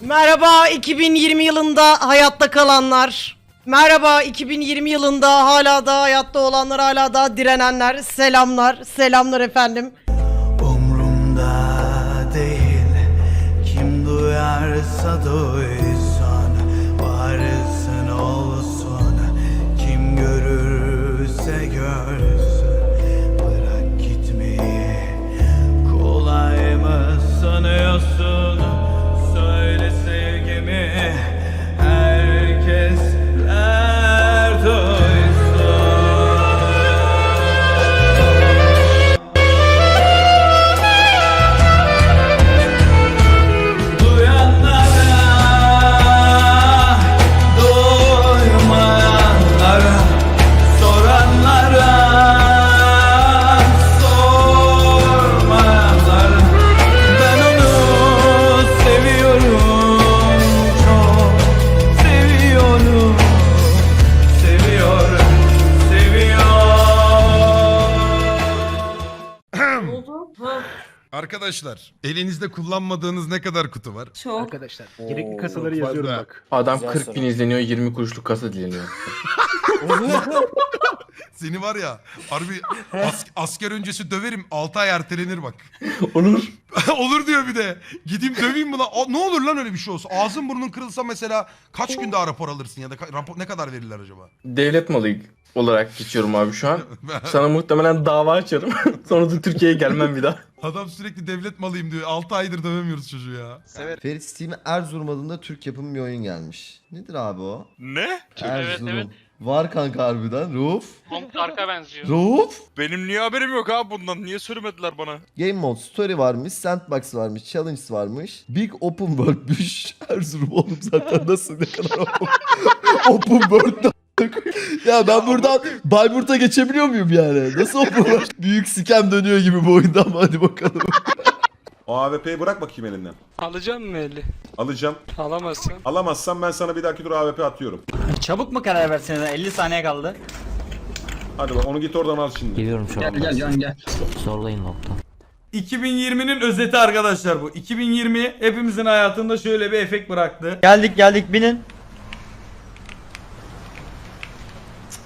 Merhaba 2020 yılında hayatta kalanlar. Merhaba 2020 yılında hala da hayatta olanlar, hala da direnenler. Selamlar, selamlar efendim. Arkadaşlar elinizde kullanmadığınız ne kadar kutu var? Çok. Arkadaşlar gerekli kasaları yazıyorum bak. Adam 40 bin izleniyor 20 kuruşluk kasa dileniyor. Seni var ya harbi as- asker öncesi döverim 6 ay ertelenir bak. Olur. olur diyor bir de. Gideyim döveyim buna. ne olur lan öyle bir şey olsa. Ağzın burnun kırılsa mesela kaç gün daha rapor alırsın ya da ka- rapor ne kadar verirler acaba? Devlet malı olarak geçiyorum abi şu an. Sana muhtemelen dava açarım. Sonra da Türkiye'ye gelmem bir daha. Adam sürekli devlet malıyım diyor. 6 aydır dövemiyoruz çocuğu ya. Ferit Steam Erzurum adında Türk yapımı bir oyun gelmiş. Nedir abi o? Ne? Erzurum. evet. Var kanka harbiden. Ruf. Tark'a benziyor. Ruf. Benim niye haberim yok abi bundan? Niye söylemediler bana? Game Mode Story varmış. Sandbox varmış. Challenge varmış. Big Open World'müş. Erzurum oğlum zaten nasıl ne kadar open, open World ya ben buradan Bayburt'a geçebiliyor muyum yani? Nasıl world? Büyük sikem dönüyor gibi bu oyunda ama hadi bakalım. O AWP'yi bırak bakayım elinden. Alacağım mı eli? Alacağım. Alamazsın. Alamazsam ben sana bir dahaki tur AWP atıyorum. Çabuk mu karar versene? 50 saniye kaldı. Hadi bak onu git oradan al şimdi. Geliyorum şu an. Gel gel gel. Zorlayın nokta. 2020'nin özeti arkadaşlar bu. 2020 hepimizin hayatında şöyle bir efekt bıraktı. Geldik geldik binin.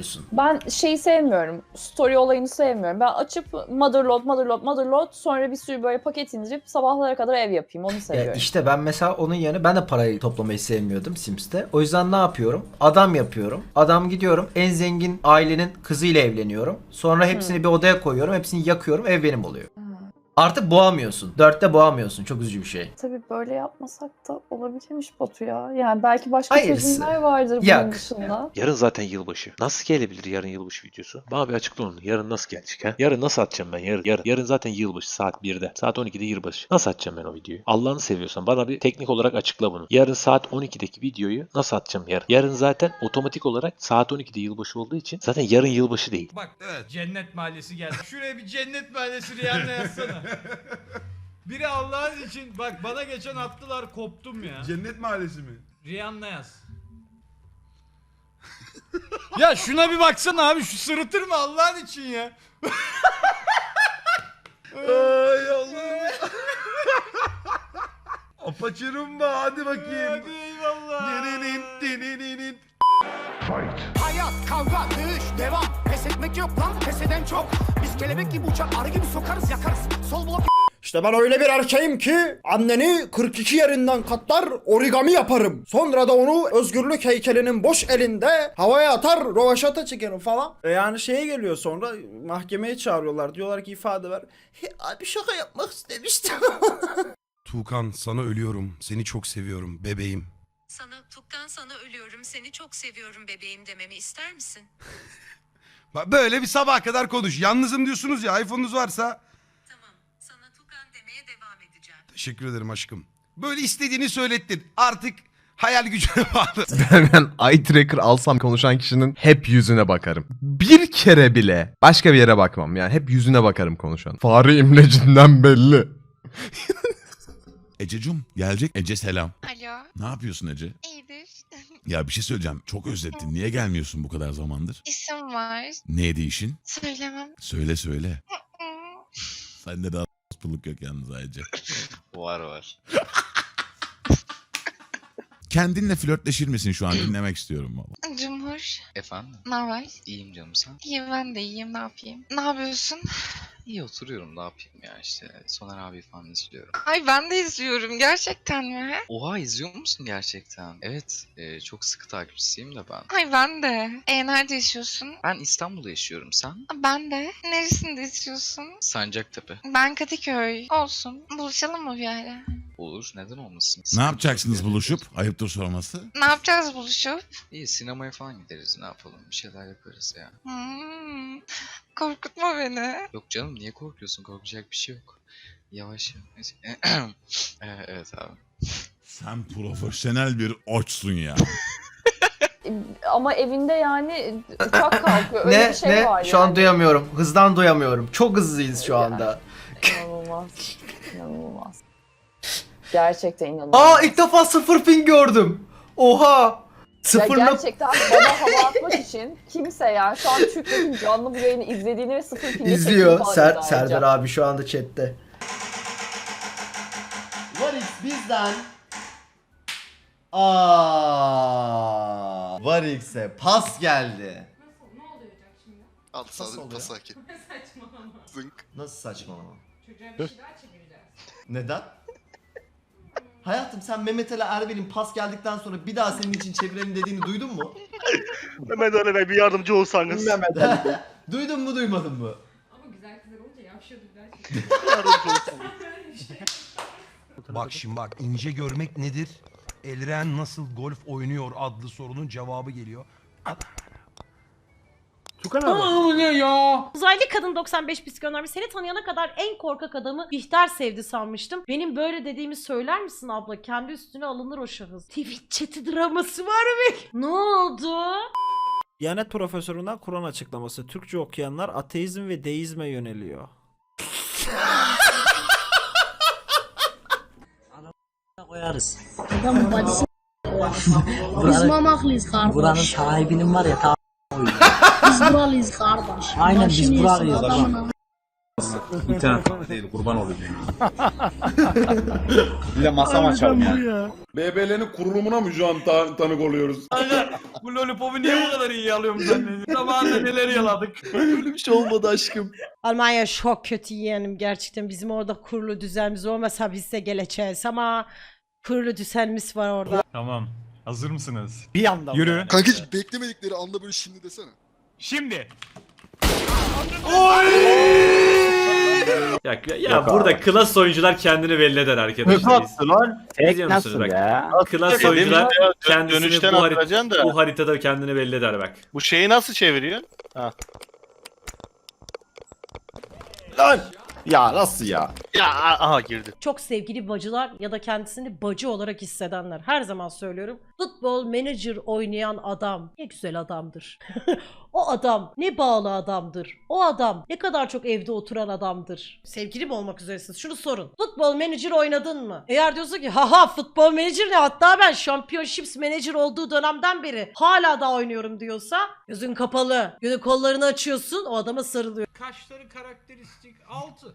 istiyorsun. Ben şeyi sevmiyorum. Story olayını sevmiyorum. Ben açıp motherload, motherload, motherload sonra bir sürü böyle paket indirip sabahlara kadar ev yapayım. Onu seviyorum. işte ben mesela onun yerine ben de parayı toplamayı sevmiyordum Sims'te. O yüzden ne yapıyorum? Adam yapıyorum. Adam gidiyorum en zengin ailenin kızıyla evleniyorum. Sonra hepsini bir odaya koyuyorum. Hepsini yakıyorum. Ev benim oluyor. Artık boğamıyorsun. Dörtte boğamıyorsun. Çok üzücü bir şey. Tabii böyle yapmasak da olabilirmiş Batu ya. Yani belki başka Hayırlısı. çözümler vardır bunun Yak. dışında. Yarın zaten yılbaşı. Nasıl gelebilir yarın yılbaşı videosu? Bana bir açıkla onu. Yarın nasıl gelecek ha? Yarın nasıl atacağım ben yarın? Yarın, yarın zaten yılbaşı saat 1'de. Saat 12'de yılbaşı. Nasıl atacağım ben o videoyu? Allah'ını seviyorsan bana bir teknik olarak açıkla bunu. Yarın saat 12'deki videoyu nasıl atacağım yarın? Yarın zaten otomatik olarak saat 12'de yılbaşı olduğu için zaten yarın yılbaşı değil. Bak evet. cennet mahallesi geldi. Şuraya bir cennet mahallesi Rihanna yazsana. Biri Allah'ın için bak bana geçen attılar koptum ya. Cennet mahallesi mi? Rihanna yaz. ya şuna bir baksana abi şu sırıtır mı Allah'ın için ya. Ay Allah'ım. Apaçırım da hadi bakayım. Hadi eyvallah. Dininin, dininin. Hayat, kavga, dövüş, devam. Pes etmek yok lan, pes eden çok. Biz kelebek gibi uçar, arı gibi sokarız, yakarız. Sol blok İşte ben öyle bir erkeğim ki anneni 42 yerinden katlar origami yaparım. Sonra da onu özgürlük heykelinin boş elinde havaya atar rovaşata çekerim falan. E yani şeye geliyor sonra mahkemeye çağırıyorlar. Diyorlar ki ifade ver. "He, abi şaka yapmak istemiştim. Tuğkan sana ölüyorum. Seni çok seviyorum bebeğim. Sana Tukkan sana ölüyorum seni çok seviyorum bebeğim dememi ister misin? Bak böyle bir sabah kadar konuş. Yalnızım diyorsunuz ya iPhone'unuz varsa. Tamam sana Tukkan demeye devam edeceğim. Teşekkür ederim aşkım. Böyle istediğini söylettin. Artık Hayal gücüne bağlı. ben eye tracker alsam konuşan kişinin hep yüzüne bakarım. Bir kere bile başka bir yere bakmam. Yani hep yüzüne bakarım konuşan. Fare imlecinden belli. Ececum gelecek. Ece selam. Alo. Ne yapıyorsun Ece? İyidir. Ya bir şey söyleyeceğim. Çok özlettin. Niye gelmiyorsun bu kadar zamandır? İsim var. Neydi işin? Söylemem. Söyle söyle. Sende daha buluk yok yalnız Ece. Var var. Kendinle flörtleşir misin şu an dinlemek istiyorum valla. Cumhur. Efendim? Ne var? İyiyim canım sen. İyi ben de iyiyim ne yapayım? Ne yapıyorsun? İyi oturuyorum ne yapayım ya işte. Soner abi falan izliyorum. Ay ben de izliyorum gerçekten mi? Oha izliyor musun gerçekten? Evet. e, çok sıkı takipçisiyim de ben. Ay ben de. E nerede yaşıyorsun? Ben İstanbul'da yaşıyorum sen. Ben de. Neresinde yaşıyorsun? Sancaktepe. Ben Kadıköy. Olsun. Buluşalım mı bir ara? Olur neden olmasın? Ne yapacaksınız buluşup? Ayıptır sorması. Ne yapacağız buluşup? İyi sinemaya falan gideriz ne yapalım. Bir şeyler yaparız ya. Hmm, korkutma beni. Yok canım niye korkuyorsun? Korkacak bir şey yok. Yavaş yavaş. Ee, evet abi. Sen profesyonel bir oçsun ya. Ama evinde yani uçak kalkıyor. Öyle bir şey var yani. duyamıyorum. Hızdan duyamıyorum. Çok hızlıyız şu anda. İnanılmaz. İnanılmaz. Gerçekten inanılmaz. ilk defa sıfır ping gördüm. Oha. Ya gerçekten bana hava atmak için kimse yani şu an Türklerin canlı bu yayını izlediğini ve sıfır çektiğini falan iddia edeceğim. abi şu anda chatte. Varix bizden Aa, Varix'e pas geldi. Al Nasıl oluyor? pas hakim. Zınk. Nasıl saçmalama? Neden? Hayatım sen Mehmet Ali Erbil'in pas geldikten sonra bir daha senin için çevirelim dediğini duydun mu? Mehmet Ali Bey bir yardımcı olsanız. Mehmet Ali duydun mu duymadın mı? Bak şimdi bak ince görmek nedir? Elren nasıl golf oynuyor adlı sorunun cevabı geliyor. Uzaylı kadın 95 pis göndermiş. Seni tanıyana kadar en korkak adamı Bihter sevdi sanmıştım. Benim böyle dediğimi söyler misin abla? Kendi üstüne alınır o şahıs. Twitch chat'i draması var mı? Ne oldu? Diyanet profesöründen Kur'an açıklaması. Türkçe okuyanlar ateizm ve deizme yöneliyor. koyarız. Biz mamaklıyız kardeş. Buranın sahibinin var ya ta Biz buralıyız kardeş. Aynen, biz buralıyız. İnternet değil kurban olayım. Bir de masam açalım ya. BBL'nin kurulumuna mı şu an ta- tanık oluyoruz? Bu lollipopu niye bu kadar iyi alıyorum sen? Zamanında neler yaladık. Öyle bir şey olmadı aşkım. Almanya çok kötü yeğenim gerçekten. Bizim orada kurulu düzenimiz olmasa biz de geleceğiz ama kurulu düzenimiz var orada. Tamam. Hazır mısınız? Bir yandan. Yürü. Kankacım beklemedikleri anda böyle şimdi desene. Şimdi. Ya, ya burada klas oyuncular kendini belli eder arkadaşlar. lan? İzliyor musunuz bak? Klas oyuncular kendisini bu, harit- bu haritada kendini belli eder bak. Bu şeyi nasıl çeviriyor? Lan! Ya nasıl ya? Ya aha girdi. Çok sevgili bacılar ya da kendisini bacı olarak hissedenler. Her zaman söylüyorum. Futbol manager oynayan adam ne güzel adamdır. o adam ne bağlı adamdır. O adam ne kadar çok evde oturan adamdır. Sevgili mi olmak üzeresiniz? Şunu sorun. Futbol manager oynadın mı? Eğer diyorsun ki haha futbol manager ne? Hatta ben Championships manager olduğu dönemden beri hala da oynuyorum diyorsa gözün kapalı. Gözün kollarını açıyorsun o adama sarılıyor. Kaşları karakteristik 6.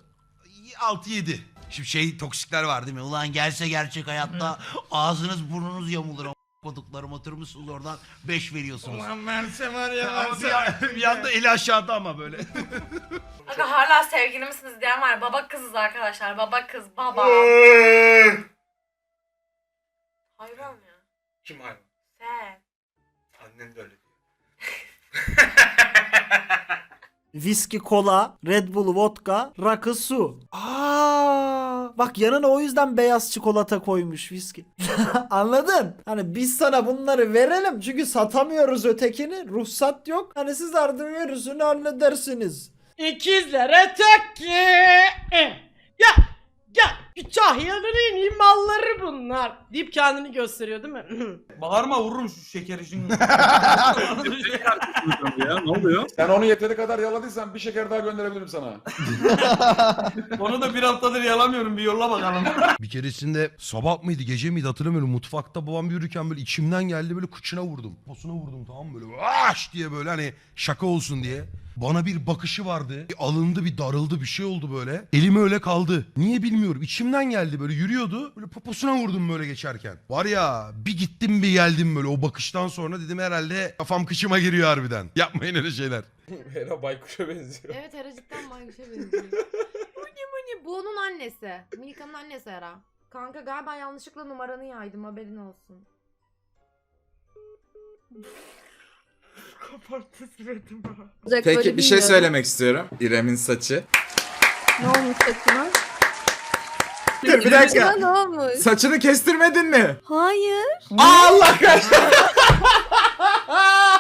6-7. Şimdi şey toksikler var değil mi? Ulan gelse gerçek hayatta ağzınız burnunuz yamulur. Koduklarım oturmuşsunuz oradan 5 veriyorsunuz. Ulan verse var ya. bir anda eli aşağıda ama böyle. Aga hala sevgili misiniz diyen var. Baba kızız arkadaşlar. Baba kız. Baba. Hayvan ya. Kim abi? Sen. Annen de öyle diyor. Viski, kola, Red Bull, vodka, rakı, su. Aa, bak yanına o yüzden beyaz çikolata koymuş viski. Anladın? Hani biz sana bunları verelim çünkü satamıyoruz ötekini. Ruhsat yok. Hani siz artık virüsünü halledersiniz. İkizlere teki. Ya Gel Kütahya'nın en iyi malları bunlar deyip kendini gösteriyor değil mi? Bağırma vururum şu şeker işini. ya ne oluyor? Sen onu yeteri kadar yaladıysan bir şeker daha gönderebilirim sana. Onu da bir haftadır yalamıyorum bir yolla bakalım. Bir keresinde sabah mıydı gece miydi hatırlamıyorum. Mutfakta babam yürürken böyle içimden geldi böyle kıçına vurdum. Posuna vurdum tamam mı? böyle aş diye böyle hani şaka olsun diye. Bana bir bakışı vardı. Bir alındı bir darıldı bir şey oldu böyle. Elim öyle kaldı. Niye bilmiyorum. İçimden geldi böyle yürüyordu. Böyle poposuna vurdum böyle geçerken. Var ya bir gittim bir geldim böyle o bakıştan sonra dedim herhalde kafam kıçıma giriyor harbiden. Yapmayın öyle şeyler. Hera baykuşa benziyor. Evet Hera cidden Baykuş'a benziyor. Mani Mani bu onun annesi. Minika'nın annesi Hera. Kanka galiba yanlışlıkla numaranı yaydım haberin olsun. Kapattı suratımı. Peki bir şey söylemek istiyorum. İrem'in saçı. Ne olmuş saçına? Dur bir dakika. ne olmuş? Saçını kestirmedin mi? Hayır. Allah kahretsin.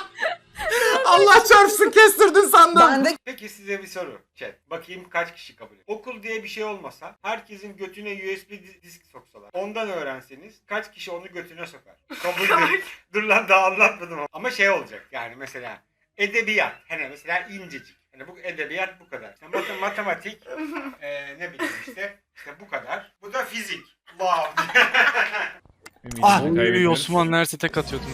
Allah çarpsın kestirdin sandım. Ben de Peki size bir soru. Chat. Bakayım kaç kişi kabul ediyor. Okul diye bir şey olmasa herkesin götüne USB di- disk soksalar. Ondan öğrenseniz kaç kişi onu götüne sokar? Kabul değil. Dur lan daha anlatmadım ama. Ama şey olacak yani mesela edebiyat. Hani mesela incecik. Hani bu edebiyat bu kadar. İşte mat- matematik eee, ne bileyim işte işte bu kadar. Bu da fizik. Wow. Ah, Osman neredeyse tek atıyordum.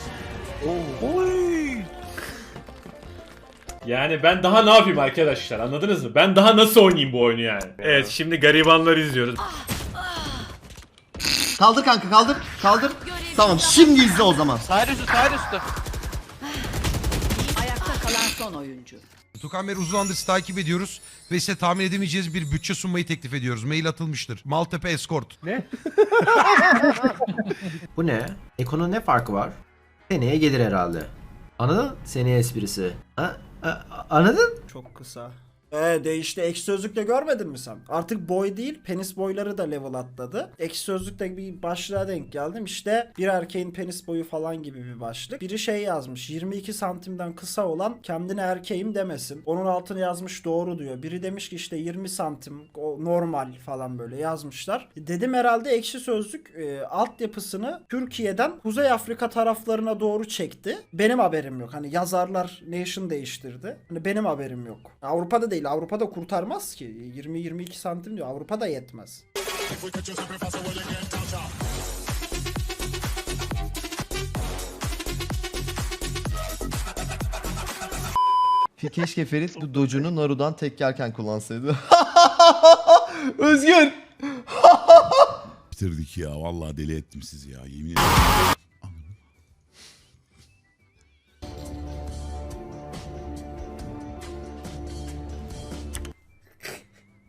Yani ben daha ne yapayım arkadaşlar anladınız mı? Ben daha nasıl oynayayım bu oyunu yani? Evet şimdi garibanları izliyoruz. Kaldır kanka kaldır. Kaldır. Tamam şimdi izle o zaman. Ayakta kalan son oyuncu. Tukan Bey uzun sizi takip ediyoruz ve size tahmin edemeyeceğiz bir bütçe sunmayı teklif ediyoruz. Mail atılmıştır. Maltepe Escort. Bu ne? Eko'nun ne farkı var? Seneye gelir herhalde. Anladın? Seneye esprisi. Ha? Anladın? Çok kısa. Ee değişti. Ekşi Sözlük'te görmedin mi sen? Artık boy değil penis boyları da level atladı. Ekşi Sözlük'te bir başlığa denk geldim. İşte bir erkeğin penis boyu falan gibi bir başlık. Biri şey yazmış 22 santimden kısa olan kendine erkeğim demesin. Onun altına yazmış doğru diyor. Biri demiş ki işte 20 santim o normal falan böyle yazmışlar. Dedim herhalde Ekşi Sözlük e, altyapısını Türkiye'den Kuzey Afrika taraflarına doğru çekti. Benim haberim yok. Hani yazarlar nation değiştirdi. Hani benim haberim yok. Avrupa'da değil. Avrupa'da kurtarmaz ki. 20-22 santim diyor. Avrupa'da yetmez. Keşke Ferit bu dojunu Naru'dan tek yerken kullansaydı. Özgür. Bitirdik ya. Vallahi deli ettim sizi ya. Yemin ederim.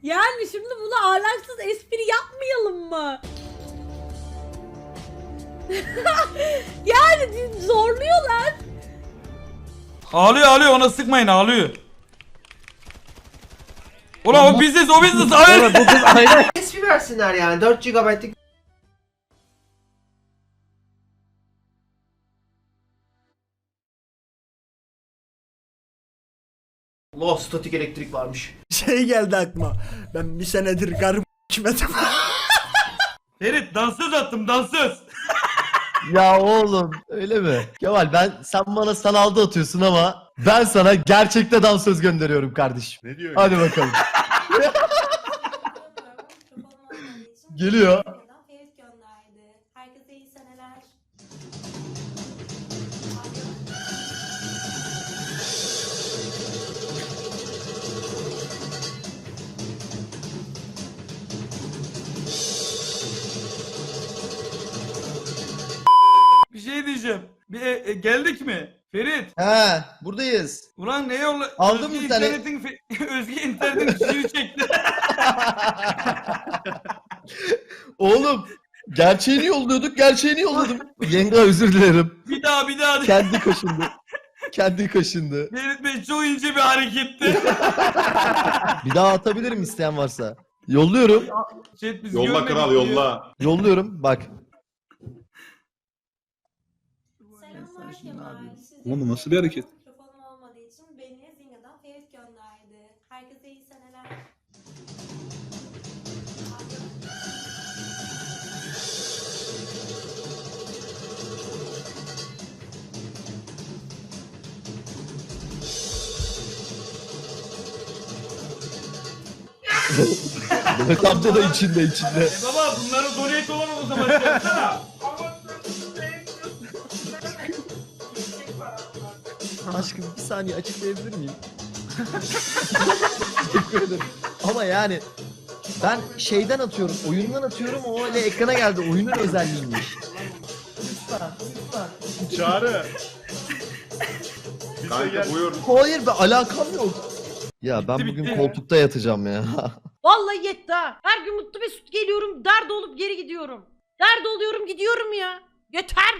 Yani şimdi buna ahlaksız espri yapmayalım mı? yani zorluyorlar. ağlıyor ağlıyor ona sıkmayın ağlıyor. Ulan o biziz o biziz hayır. Espri versinler yani 4 GB'lık Allah statik elektrik varmış. Şey geldi aklıma. Ben bir senedir garip kimetim. Ferit dansöz attım dansöz. ya oğlum öyle mi? Kemal ben sen bana sanalda atıyorsun ama ben sana gerçekte dansöz gönderiyorum kardeşim. Ne diyor? Hadi bakalım. Geliyor. Şey diyeceğim. Bir e, e, geldik mi? Ferit. He buradayız. Ulan ne yolla? Aldın Özge mı sen? internetin fe- Özge internetin suyu çekti. Oğlum gerçeğini yolluyorduk gerçeğini yolladım. Yenge özür dilerim. bir daha bir daha. Kendi kaşındı. Kendi kaşındı. Ferit Bey çok ince bir hareketti. Bir daha atabilirim isteyen varsa. Yolluyorum. Chat bizi Yolla kral diyor. yolla. Yolluyorum bak. yapıyorsun abi? Oğlum nasıl bir hareket? Mikrofonum olmadığı için beni Zinga'dan Ferit gönderdi. Herkese iyi seneler. Mehmet amca da içinde içinde. E baba bunlara donate olamaz o zaman. Aşkım bir saniye açıklayabilir miyim? Teşekkür ederim. Ama yani ben şeyden atıyorum, oyundan atıyorum o öyle ekrana geldi. Oyunun özelliğiymiş. Lütfen, lütfen. Çağrı. Kanka buyur. Hayır be alakam yok. Ya ben bugün koltukta yatacağım ya. Vallahi yetti ha. Her gün mutlu mesut geliyorum. Dert olup geri gidiyorum. Dert oluyorum gidiyorum ya. Yeter.